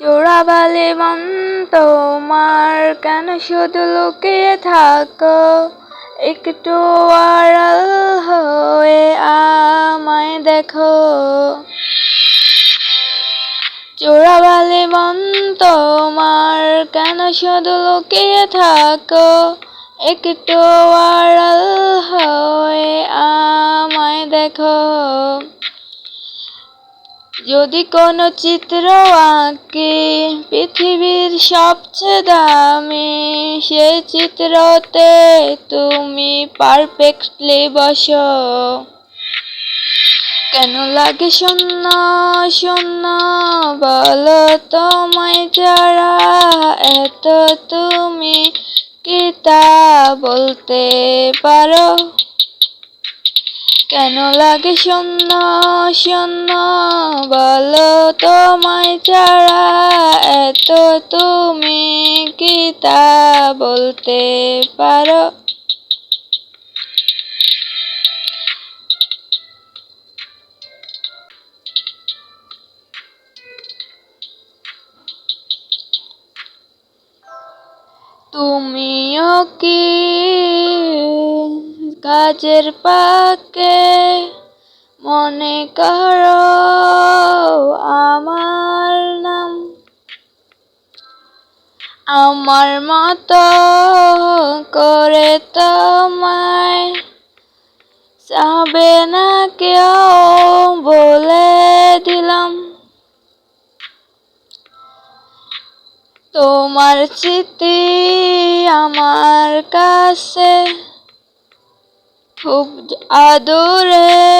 চোরাবালি মন তোমার কেন শুধু লুকিয়ে থাকো? একটু আড়াল হয়ে আমায় দেখো। চোরাবালি মন তোমার কেন শুধু লুকিয়ে থাকো? একটু আড়াল হয়ে আমায় দেখো। যদি কোনো চিত্র আঁকি পৃথিবীর সবচেয়ে দামি, সেই চিত্রতে তুমি পারফেক্টলি বসো। কেন লাগে শূন্য শূন্য বলো তোমায় যারা, এত তুমি কি তা বলতে পারো? কেন লাগে শূন্য শূন্য? বলো তোমায় ছাড়া এত তুমি কি তা বলতে পারো? তুমিও কি কাজের পাকে মনে করো আমার নাম। আমার মতো করে তোমায় যাবে না কেউ, বলে দিলাম। তোমার স্মৃতি আমার কাছে খুব আদরে।